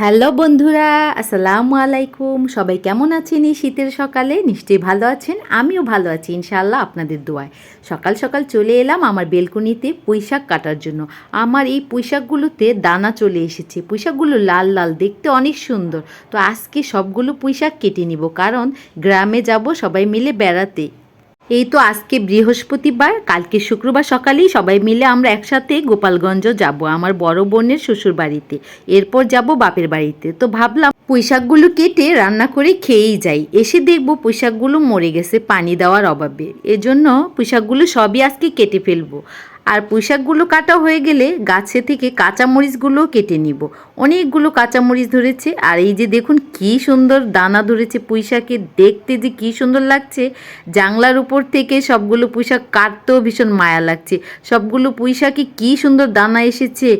Hello বন্ধুরা, আসসালামু আলাইকুম। সবাই কেমন আছেন এই শীতের সকালে? নিশ্চয়ই ভালো আছেন, আমিও ভালো আছি ইনশাআল্লাহ আপনাদের দোয়ায়। সকাল সকাল চলে এলাম আমার বেলকনিতে পুঁইশাক কাটার জন্য। আমার এই পুঁইশাকগুলোতে দানা চলে এসেছে। পুঁইশাকগুলো লাল লাল, দেখতে অনেক সুন্দর। তো আজকে সবগুলো পুঁইশাক কেটে নিব, কারণ গ্রামে যাব সবাই মিলে বেড়াতে। এই তো আজকে বৃহস্পতিবার, কালকে শুক্রবার সকালেই সবাই মিলে আমরা একসাথে গোপালগঞ্জ যাব, আমার বড় বোনের শ্বশুর বাড়িতে। এরপর যাব বাপের বাড়িতে। তো ভাবলাম পুঁইশাকগুলো কেটে রান্না করে খেয়েই যাই। এসে দেখব পুঁইশাকগুলো মরে গেছে পানি দেওয়ার অভাবে। এজন্য পুঁইশাকগুলো সবই আজকে কেটে ফেলব। আর পুঁইশাকগুলো কাটা হয়ে গেলে গাছে থেকে কাঁচামরিচগুলো কেটে নিব। অনেকগুলো কাঁচামরিচ ধরেছে আর এই যে দেখুন কি সুন্দর দানা ধরেছে পুঁইশাকে। দেখতে যে কি সুন্দর লাগছে। জাংলার উপর থেকে সবগুলো পুঁইশাক কাটতেও ভীষণ মায়া লাগছে। সবগুলো পুঁইশাকে কি সুন্দর দানা এসেছে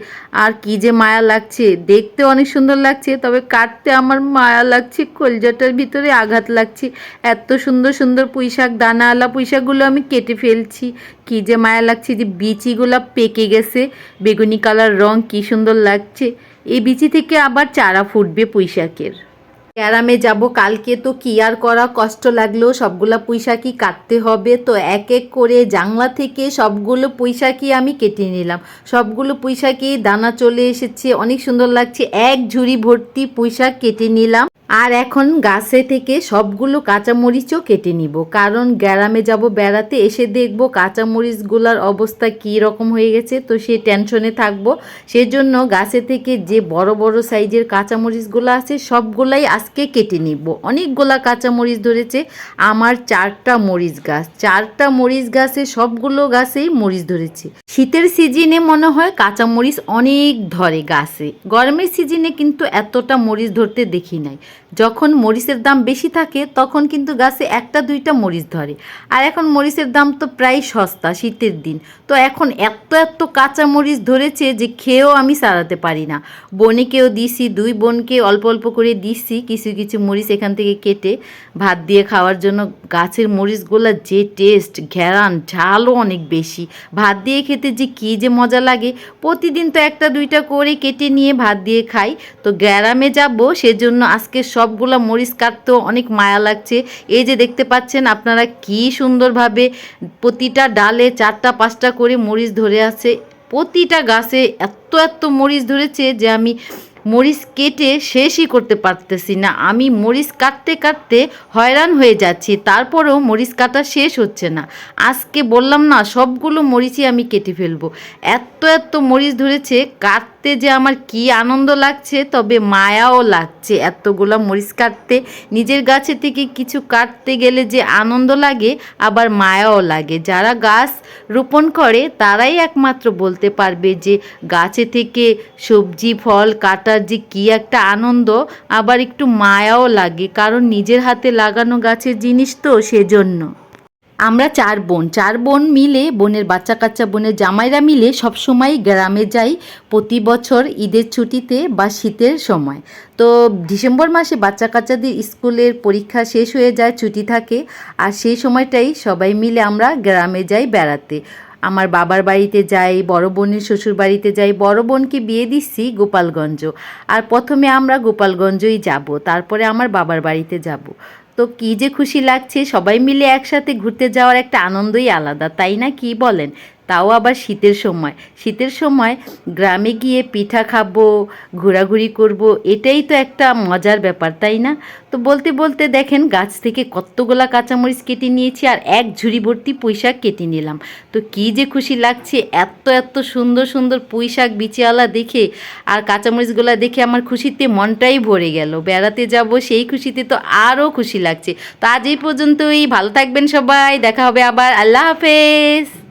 আর কি যে মায়া লাগছে। দেখতে অনেক সুন্দর লাগছে, তবে কাটতে আমার মায়া লাগছে, কলজাটার ভিতরে আঘাত লাগছে। এত সুন্দর সুন্দর পুঁইশাক দানাওয়ালা পুঁইশাকগুলো আমি কেটে ফেলছি। কি যে মায়া লাগছে যে বিচিগুলো পেকে গেছে। বেগুনি কালার রং কি সুন্দর লাগছে। এই বিচি থেকে আবার চারা ফুটবে পুঁইশাকের। ক্যারামে যাব, কালকে তো কি আর করা কষ্ট লাগল। সবগুলা পুঁইশাকই কাটতে হবে। তো এক এক করে জাংলা থেকে সবগুলো পুঁইশাকই আমি কেটে নিলাম। সবগুলো পুঁইশাকই দানা চলে এসেছে। অনেক সুন্দর লাগছে। এক ঝুড়ি ভর্তি পুঁইশাক কেটে নিলাম। আর এখন গাছে থেকে সবগুলো কাঁচামরিচও কেটে নিব। কারণ গ্রামে যাব বেড়াতে এসে দেখব কাঁচামরিচগুলার অবস্থা কী রকম হয়ে গেছে, তো সে টেনশনে থাকব। সেজন্য গাছে থেকে যে বড় বড় সাইজের কাঁচামরিচগুলো আছে, সবগুলাই আজকে কেটে নিব। অনেকগুলা কাঁচামরিচ ধরেছে, আমার চারটা মরিচ গাছ। চারটা মরিচ গাছে, সবগুলো গাছেই মরিচ ধরেছে। শীতের সিজনে মনে হয় কাঁচামরিচ অনেক ধরে গাছে। গরমের সিজনে কিন্তু এতটা মরিচ ধরতে দেখি নাই। যখন মরিচের দাম বেশি থাকে, তখন কিন্তু গাছে একটা দুইটা মরিচ ধরে। আর এখন মরিচের দাম তো প্রায় সস্তা শীতের দিন। তো এখন এত এত কাঁচা মরিচ ধরেছে যে খেয়েও আমি সারাতে পারি না। বোনেকেও দিছি, দুই বোনকে অল্প অল্প করে দিছি, কিছু কিছু মরিচ এখান থেকে কেটে ভাত দিয়ে খাওয়ার জন্য। গাছের মরিচগুলো যে টেস্ট ঘেরান, ঝালও অনেক বেশি। ভাত দিয়ে খেতে যে কী যে মজা লাগে, প্রতিদিন তো একটা দুইটা করে কেটে নিয়ে ভাত দিয়ে খাই। তো গ্রামে যাব, সেজন্য আজকে সবগুলা মরিচ কাটতেও অনেক মায়া লাগছে। এই যে দেখতে পাচ্ছেন আপনারা কি সুন্দরভাবে প্রতিটা ডালে চারটা, পাঁচটা করে মরিচ ধরে আছে। প্রতিটা গাছে এত এত মরিচ ধরেছে যে আমি মরিচ কেটে শেষই করতে পারতেছি না। আমি মরিচ কাটতে কাটতে হয়রান হয়ে যাচ্ছি, তারপরেও মরিচ কাটা শেষ হচ্ছে না। আজকে বললাম না, সবগুলো মরিচই আমি কেটে ফেলব। এত এত মরিচ ধরেছে, কাটতে যে আমার কি আনন্দ লাগছে, তবে মায়াও লাগছে। এতগুলো মরিচ কাটতে, নিজের গাছে থেকে কিছু কাটতে গেলে যে আনন্দ লাগে, আবার মায়াও লাগে। যারা গাছ রোপণ করে, তারাই একমাত্র বলতে পারবে যে গাছে থেকে সবজি, ফল কাটার যে কি একটা আনন্দ, আবার একটু মায়াও লাগে, কারণ নিজের হাতে লাগানো গাছের জিনিস তো সেজন্য। আমরা চার বোন চার বোন মিলে, বোনের বাচ্চা কাচ্চা বোনের জামাইরা মিলে সবসময় গ্রামে যাই প্রতি বছর ঈদের ছুটিতে বা শীতের সময়। তো ডিসেম্বর মাসে বাচ্চা কাচ্চাদের স্কুলের পরীক্ষা শেষ হয়ে যায়, ছুটি থাকে, আর সেই সময়টাই সবাই মিলে আমরা গ্রামে যাই বেড়াতে। আমার বাবার বাড়িতে যাই, বড় বোনের শ্বশুর বাড়িতে যাই, বড় বোনকে বিয়ে দিচ্ছি গোপালগঞ্জ। আর প্রথমে আমরা গোপালগঞ্জই যাব, তারপরে আমার বাবার বাড়িতে যাব। তো কী যে খুশি লাগছে, সবাই মিলে একসাথে ঘুরতে যাওয়ার একটা আনন্দই আলাদা, তাই না কি বলেন? তাও আবার শীতের সময়। শীতের সময় গ্রামে গিয়ে পিঠা খাব, ঘোরাঘুরি করব, এটাই তো একটা মজার ব্যাপার, তাই না? তো বলতে বলতে দেখেন গাছ থেকে কতগুলা কাঁচামরিচ কেটে নিয়েছি আর এক ঝুড়ি ভর্তি পুঁইশাক কেটে নিলাম। তো কী যে খুশি লাগছে, এত এত সুন্দর সুন্দর পুঁইশাক বিচিয়ালা দেখে আর কাঁচামরিচগুলো দেখে আমার খুশিতে মনটাই ভরে গেল। বেড়াতে যাব সেই খুশিতে তো আরও খুশি লাগছে। তো আজ এই পর্যন্তই, ভালো থাকবেন সবাই, দেখা হবে আবার, আল্লাহ হাফেজ।